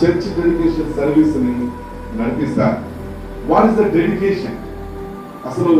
Church dedication సర్వీస్ని నడిపిస్తారు what is the dedication అసలు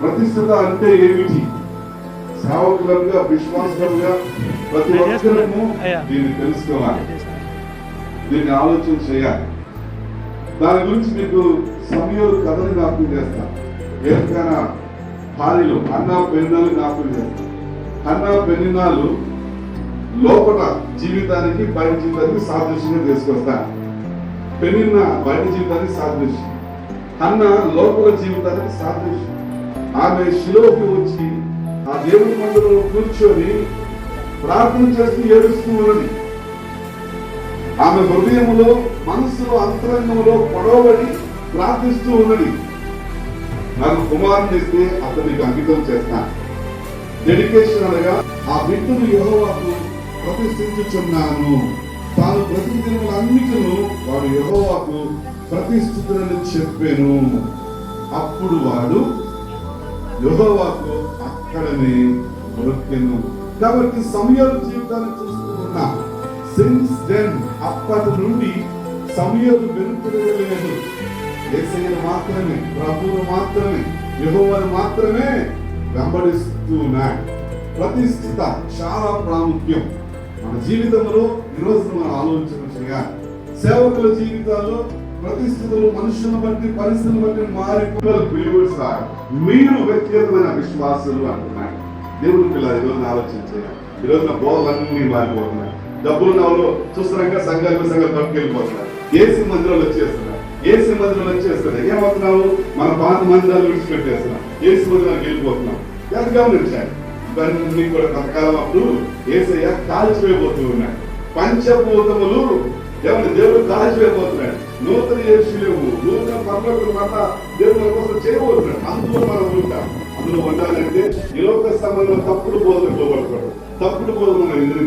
ప్రతిష్టత అంటే ఏమిటి? సేవకులుగా విశ్వాసులుగా ప్రతి ఒక్కరము దీన్ని తెలుసుకోవాలి. దీన్ని ఆలోచన చేయాలి. దాని గురించి మీకు సమయంలో కథని జ్ఞాపకం చేస్తా. ఏదైనా భార్యలు అన్న పెన్నాలు జ్ఞాపకం చేస్తా. అన్న పెన్నాలు లోపల జీవితానికి బయట జీవితానికి సాదృశ్యంగా తీసుకొస్తా పెనిన్న బయట జీవితానికి సాదృశ్యం. అన్న లోపల జీవితానికి సాదృశ్యం. ఆమె శిలోకి వచ్చి ఆ దేవుని మందిరంలో కూర్చొని ప్రార్థన చేస్తూ ఏడుస్తూ ఉన్నది. ఆమె హృదయంలో మనసులో అంతరంగంలో పొడవబడి ప్రార్థిస్తూ ఉన్నది. నాకు కుమారుని ఇస్తే అతనికి అంకితం చేస్తాను డెడికేషన్ అనగా ఆ బిడ్డను యెహోవాకు ప్రతిష్ఠించుచున్నాను. తాను ప్రతిదినములన్నిటిను వాడు యహోవాకు ప్రతిష్ఠితులని చెప్పాను. అప్పుడు వాడు యహోవాకు అక్కడనే మొరకెను కాబట్టి సమయాల జీవితాన్ని చూస్తూ సిన్స్ దెన్ అప్పటి నుండి సమయాలు వెనుకలేదు ఏసయ్యను మాత్రమే ప్రభువును మాత్రమే యహోవాను మాత్రమే వెంబడిస్తున్నాడు ప్రతిష్ఠిత చాలా ప్రాముఖ్యం. మన జీవితంలో ఈరోజు మనం ఆలోచించగా సేవకుల జీవితాల్లో ప్రతిస్థితులు మనుషులను బట్టి పరిస్థితులను బట్టి మారిపోవాలి బిలీవర్స్ సార్. మీరు వ్యక్తిగతమైన విశ్వాసులు అంటున్నాయి. దేవుని పిల్లలు ఈరోజు ఆలోచన చేయాలి ఈరోజు నా బోధలన్నీ మారిపోతున్నాయి. డబ్బులు నవ్వులు చూస్తున్నాక సంఘాలు సంఘాలు పట్టుకెళ్ళిపోతున్నారు ఏసీ మందిరాలు వచ్చేస్తున్నారు ఏసీ మందిరాలు వచ్చేస్తున్నాయి. ఏమవుతున్నావు? మన పాత మందిరాలు విడిచిపెట్టేస్తున్నాం ఏసీ మందిరాలకు వెళ్ళిపోతున్నాం. ఎంత గమనించాలి? ఇవన్నీ కూడా కొంతకాలం అప్పుడు ఏసయ్య కాల్చివేయబోతూ ఉన్నాడు పంచభూతములు ఎవరి? దేవుడు కాల్చివేయబోతున్నాడు. నూతన లేవు నూతన పర్లోకుల మాట దేవుడు కోసం చేయబోతున్నాడు. అందులో మనం ఉంటాం అందులో ఉండాలంటే ఈ లోక సంబంధం తప్పుడు బోధన లోపడకూడదు తప్పుడు బోధన మనం ఎదురు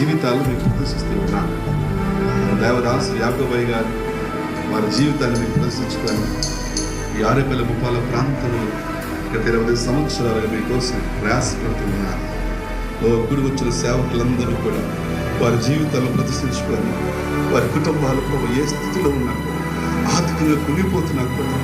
జీవితాలు మీకు ప్రదర్శిస్తున్నాను దేవదాసు యాగబాయి గారు వారి జీవితాన్ని మీకు ప్రదర్శించుకొని ఈ ఆరేపల్లి ముప్పాల ప్రాంతంలో గత ఇరవై సంవత్సరాలుగా మీకోసం ప్రయాసపడుతున్నారు. ఓ వచ్చిన సేవకులందరూ కూడా వారి జీవితాలను ప్రదర్శించుకొని వారి కుటుంబాలు ప్రభు ఏ స్థితిలో ఉన్నా కూడా ఆర్థికంగా కుంగిపోతున్నా కూడా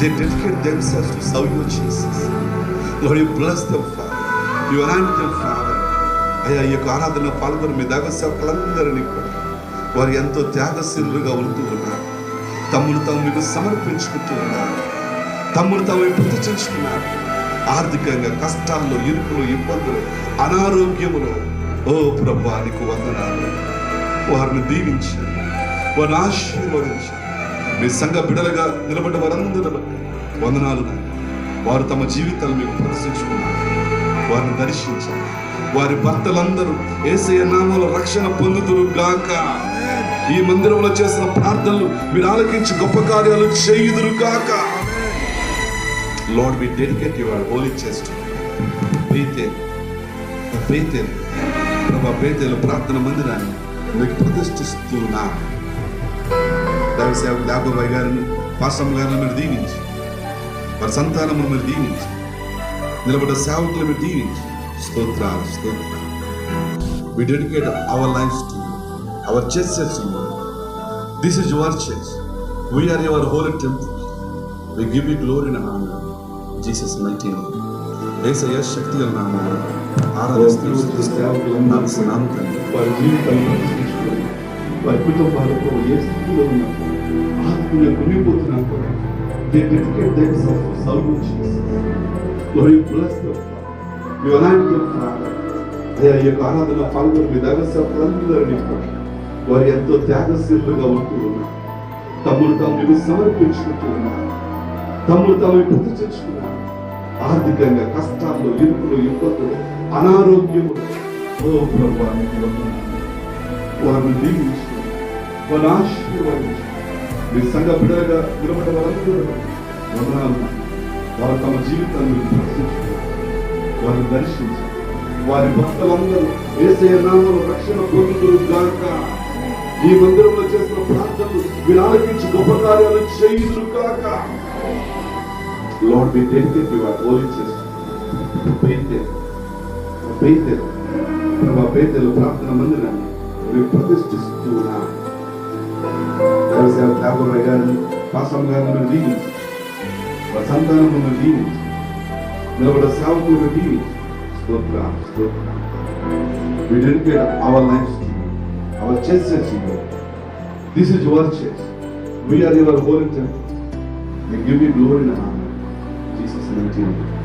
they dedicate themselves to serve your Jesus Lord you bless them Father. You anoint them Father. అయ్యా ఈ యొక్క ఆరాధన పాల్గొని మీ దాగ సేవకులందరినీ కూడా వారు ఎంతో త్యాగశీలుగా ఉంటూ ఉన్నారు. తమ్మును తాము మీకు సమర్పించుకుంటూ ఉన్నారు. తమ్మును తాము ప్రతిష్ఠించుకున్నారు ఆర్థికంగా కష్టాల్లో ఇరుకులు ఇబ్బందులు అనారోగ్యములు. ఓ ప్రభా నీకు వందనాలు. వారిని దీవించండి. వారిని ఆశీర్వదించండి. మీ సంఘ బిడలుగా నిలబడ్డ వారందరూ వందనాలు. వారు తమ జీవితాలు మీకు ప్రదర్శించుకున్నారు. వారిని దర్శించండి. వారి భర్తలందరూ ఏసయ్య నామంలో రక్షణ పొందుతురు గాక. ఈ మందిరంలో చేసిన ప్రార్థనలు మీరు ఆలకించి గొప్ప కార్యాలు చేయుదురు గాక. Lord we dedicate your holy chest Bethel Bethel ప్రభా బేతేలు ప్రార్థన మందిరాన్ని మీకు ప్రతిష్ఠిస్తున్నా. దైవ సేవకు గారిని పాస్టమ్ గారిని మీరు దీవించి వారి సంతానమును మీరు దీవించి నిలబడ్డ సేవకులు మీరు దీవించి స్తోత్రాలు స్తోత్రాలు We dedicate our lives to you, our churches to you. This is your church. We are your holy temple. We give you glory and honor. In Jesus' mighty name. ఏసయ్య శక్తి గల నామములో ఆరాధిస్తూ సేవకులందరూ స్నానం తండ్రి వారి జీవితాలను ప్రదర్శించుకొని వారి కుటుంబాలతో ఏ స్థితిలో ఉన్నా ఆత్మీయ కుంగిపోతున్నా కూడా they dedicate themselves to serve you, Jesus. Lord, you bless them, Father. You అయ్యా ఈ యొక్క ఆరాధన పాల్గొని మీ దగ్గర కూడా వారు ఎంతో త్యాగశీలుగా ఉంటూ ఉన్నారు. తమ్ముడు తాము మీకు సమర్పించుకుంటూ ఉన్నారు. తమ్ముడు తాము ప్రతిష్ఠించుకున్నారు ఆర్థికంగా కష్టాల్లో ఇరుకులు ఇబ్బందులు అనారోగ్యములు. ఓ ప్రభా వారిని దీవించు. వారిని ఆశీర్వదించు. మీ సంఘ బిడ్డలుగా నిలబడ్డ వారందరూ వందనాలు. వారు తమ జీవితాన్ని ప్రదర్శించుకున్నారు వారిని దర్శించారు వారి భక్తులందరూ వేసే నామలు రక్షణ పొందుతురు గాక. ఈ మందిరంలో చేసిన ప్రార్థనలు మీరు ఆలకించి గొప్ప కార్యాలు చేయుదురు గాక. Lord we dedicate your holy chest Bethel Bethel ప్రభా బేతేలు ప్రార్థన మందిరాన్ని మీరు ప్రతిష్ఠిస్తూ ఉన్నారు ఠాకూర్ గారిని పాసం గారిని మీరు దీవించి. సంతానం మీరు దీవించి. Now what a sound to reveal. Stotra, Stotra. We didn't get our lives to our chest to you. This is your chest. We are your holy temple. And give me glory and honor. Jesus' name.